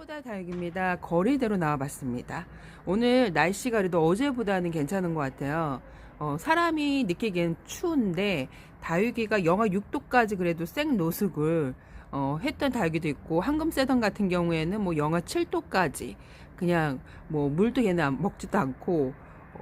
꽃보다 다육입니다. 거리대로 나와봤습니다. 오늘 날씨가 그래도 어제보다는 괜찮은 것 같아요. 어, 사람이 느끼기엔 추운데 다육이가 영하 6도까지 그래도 생 노숙을 어, 했던 다육이도 있고 황금새던 같은 경우에는 뭐 영하 7도까지 그냥 뭐 물도 얘는 안- 먹지도 않고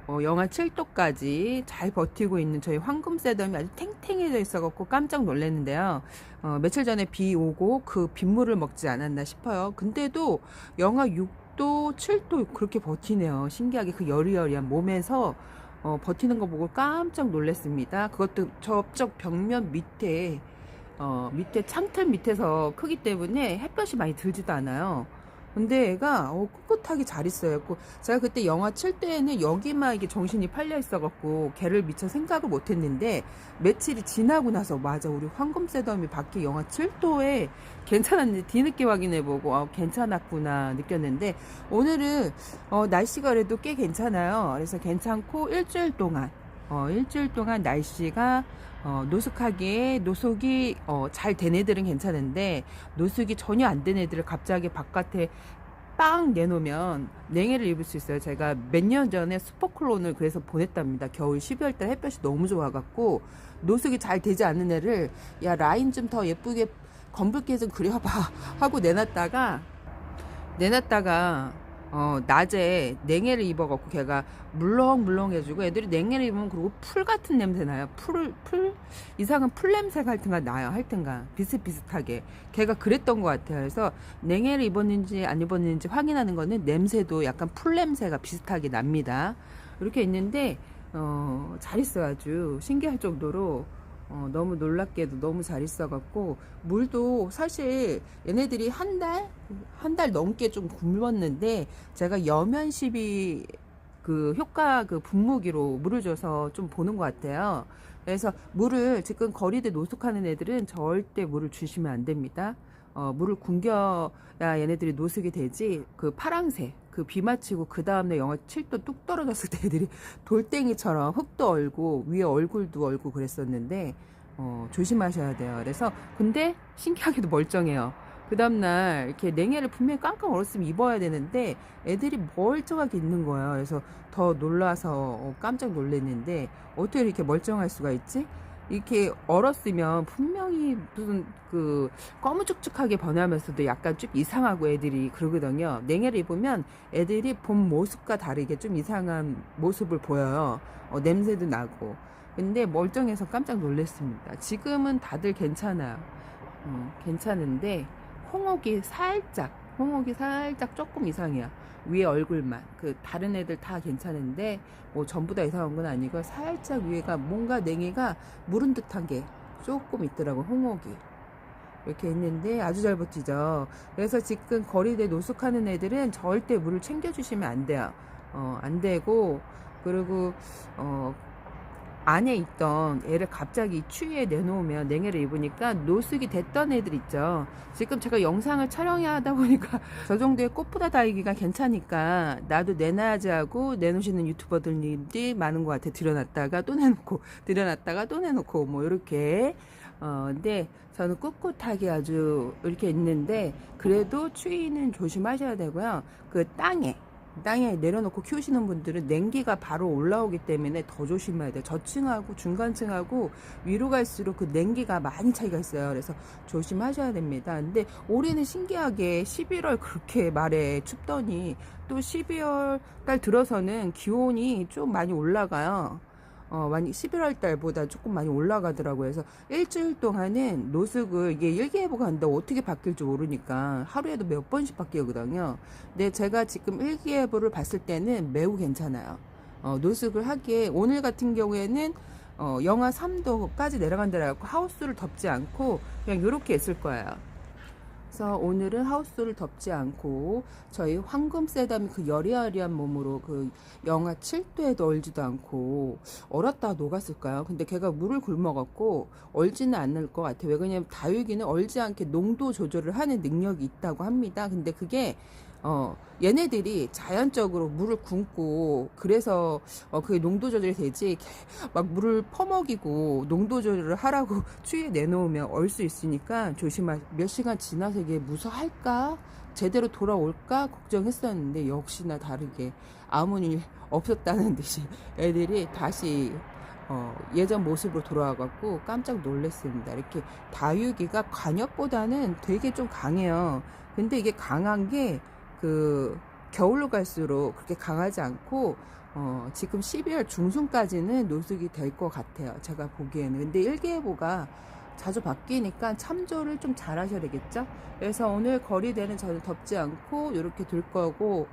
어, 영하 7도까지 잘 버티고 있는 저희 황금새덤이 아주 탱탱해져 있어갖고 깜짝 놀랐는데요. 어, 며칠 전에 비 오고 그 빗물을 먹지 않았나 싶어요. 근데도 영하 6도, 7도 그렇게 버티네요. 신기하게 그 여리여리한 몸에서 어, 버티는 거 보고 깜짝 놀랐습니다. 그것도 저쪽 벽면 밑에 어, 밑에 창틀 밑에서 크기 때문에 햇볕이 많이 들지도 않아요. 근데 애가 어, 꿋꿋하게 잘 있어요. 그 제가 그때 영하 7도에는 여기만 이게 정신이 팔려 있어갖고 걔를 미처 생각을 못했는데 며칠이 지나고 나서 맞아 우리 황금새덤이 밖에 영하 7도에 괜찮았는지 뒤늦게 확인해보고 어, 괜찮았구나 느꼈는데 오늘은 어, 날씨가 그래도 꽤 괜찮아요. 그래서 괜찮고 일주일 동안 어, 일주일 동안 날씨가 어, 노숙하기에 노숙이 어, 잘 된 애들은 괜찮은데 노숙이 전혀 안 된 애들을 갑자기 바깥에 빵 내놓으면 냉해를 입을 수 있어요. 제가 몇 년 전에 슈퍼클론을 그래서 보냈답니다. 겨울 12월 달 햇볕이 너무 좋아갖고 노숙이 잘 되지 않는 애를 야 라인 좀 더 예쁘게 검붉게 좀 그려봐 하고 내놨다가 내놨다가 어 낮에 냉해를 입어갖고 걔가 물렁물렁해지고 애들이 냉해를 입으면 그리고 풀 같은 냄새 나요. 풀을 풀 이상한 풀 냄새 같은 거 나요. 하여튼간 비슷비슷하게 걔가 그랬던 것 같아요. 그래서 냉해를 입었는지 안 입었는지 확인하는 거는 냄새도 약간 풀 냄새가 비슷하게 납니다. 이렇게 있는데 어, 잘 있어요. 아주 신기할 정도로 어, 너무 놀랍게도 너무 잘 있어갖고 물도 사실 얘네들이 한 달 한 달 넘게 좀 굶었는데 제가 여면 시비 그 효과 그 분무기로 물을 줘서 좀 보는 것 같아요. 그래서 물을 지금 거리대 노숙하는 애들은 절대 물을 주시면 안 됩니다. 어, 물을 굶겨야 얘네들이 노숙이 되지. 그 파랑새, 그 비 맞히고 그 다음날 영하 7도 뚝 떨어졌을 때 애들이 돌덩이처럼 흙도 얼고 위에 얼굴도 얼고 그랬었는데 어, 조심하셔야 돼요. 그래서 근데 신기하게도 멀쩡해요. 그 다음날 이렇게 냉해를 분명히 깡깡 얼었으면 입어야 되는데 애들이 멀쩡하게 있는 거예요. 그래서 더 놀라서 어, 깜짝 놀랐는데 어떻게 이렇게 멀쩡할 수가 있지? 이렇게 얼었으면 분명히 무슨 그 꺼무죽죽하게 변하면서도 약간 좀 이상하고 애들이 그러거든요. 냉해를 입으면 애들이 본 모습과 다르게 좀 이상한 모습을 보여요. 어, 냄새도 나고. 근데 멀쩡해서 깜짝 놀랐습니다. 지금은 다들 괜찮아요. 어, 괜찮은데 홍옥이 살짝 홍옥이 살짝 조금 이상해요. 위에 얼굴만 그 다른 애들 다 괜찮은데 뭐 전부 다 이상한 건 아니고 살짝 위에가 뭔가 냉이가 무른 듯한 게 조금 있더라고 홍옥이 이렇게 있는데 아주 잘 버티죠. 그래서 지금 거리대 노숙하는 애들은 절대 물을 챙겨주시면 안 돼요. 어, 안 되고 그리고 어, 안에 있던 애를 갑자기 추위에 내놓으면 냉해를 입으니까 노숙이 됐던 애들 있죠. 지금 제가 영상을 촬영해야 하다 보니까 저 정도의 꽃보다 다이기가 괜찮으니까 나도 내놔야지 하고 내놓으시는 유튜버들이 많은 것 같아. 들여놨다가 또 내놓고 들여놨다가 또 내놓고 뭐 이렇게 어 근데 저는 꿋꿋하게 아주 이렇게 있는데 그래도 추위는 조심하셔야 되고요. 그 땅에 땅에 내려놓고 키우시는 분들은 냉기가 바로 올라오기 때문에 더 조심해야 돼요. 저층하고 중간층하고 위로 갈수록 그 냉기가 많이 차이가 있어요. 그래서 조심하셔야 됩니다. 근데 올해는 신기하게 11월 그렇게 말에 춥더니 또 12월 달 들어서는 기온이 좀 많이 올라가요. 어, 많이 11월 달보다 조금 많이 올라가더라고요. 그래서 일주일 동안은 노숙을 이게 일기예보가 한다 어떻게 바뀔지 모르니까 하루에도 몇 번씩 바뀌거든요. 근데 제가 지금 일기예보를 봤을 때는 매우 괜찮아요. 어, 노숙을 하기에 오늘 같은 경우에는 어, 영하 3도까지 내려간다라고 하우스를 덮지 않고 그냥 이렇게 있을 거예요. 그래서 오늘은 하우스를 덮지 않고 저희 황금 세담이 그 여리여리한 몸으로 그 영하 7도에도 얼지도 않고 얼었다 녹았을까요? 근데 걔가 물을 굶어갖고 얼지는 않을 것 같아요. 왜 그러냐면 다육이는 얼지 않게 농도 조절을 하는 능력이 있다고 합니다. 근데 그게 어, 얘네들이 자연적으로 물을 굶고 그래서 어, 그게 농도 조절이 되지 막 물을 퍼먹이고 농도 조절을 하라고 추위에 내놓으면 얼 수 있으니까 조심하 몇 시간 지나서 이게 무사할까 제대로 돌아올까 걱정했었는데 역시나 다르게 아무 일 없었다는 듯이 애들이 다시 어, 예전 모습으로 돌아와갖고 깜짝 놀랐습니다. 이렇게 다육이가 관엽보다는 되게 좀 강해요. 근데 이게 강한 게 그 겨울로 갈수록 그렇게 강하지 않고 어, 지금 12월 중순까지는 노숙이 될 것 같아요. 제가 보기에는. 근데 일기예보가 자주 바뀌니까 참조를 좀 잘 하셔야 되겠죠? 그래서 오늘 거리대는 저는 덥지 않고 이렇게 둘 거고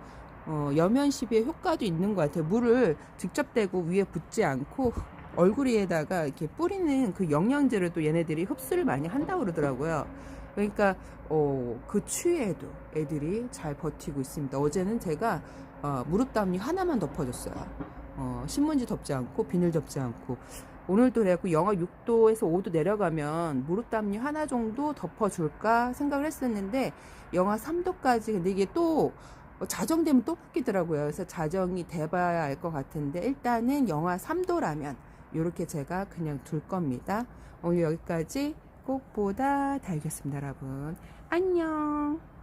어, 여면 시비의 효과도 있는 것 같아요. 물을 직접 대고 위에 붓지 않고 얼굴에다가 이렇게 뿌리는 그 영양제를 또 얘네들이 흡수를 많이 한다고 그러더라고요. 그러니까 어, 그 추위에도 애들이 잘 버티고 있습니다. 어제는 제가 어, 무릎 담요 하나만 덮어줬어요. 어, 신문지 덮지 않고 비닐 덮지 않고 오늘도 그래갖고 영하 6도에서 5도 내려가면 무릎 담요 하나 정도 덮어줄까 생각을 했었는데 영하 3도까지 근데 이게 또 자정되면 또 바뀌더라고요. 그래서 자정이 돼봐야 알 것 같은데 일단은 영하 3도라면 이렇게 제가 그냥 둘 겁니다. 오늘 여기까지 꼭보다 달겠습니다, 여러분. 안녕.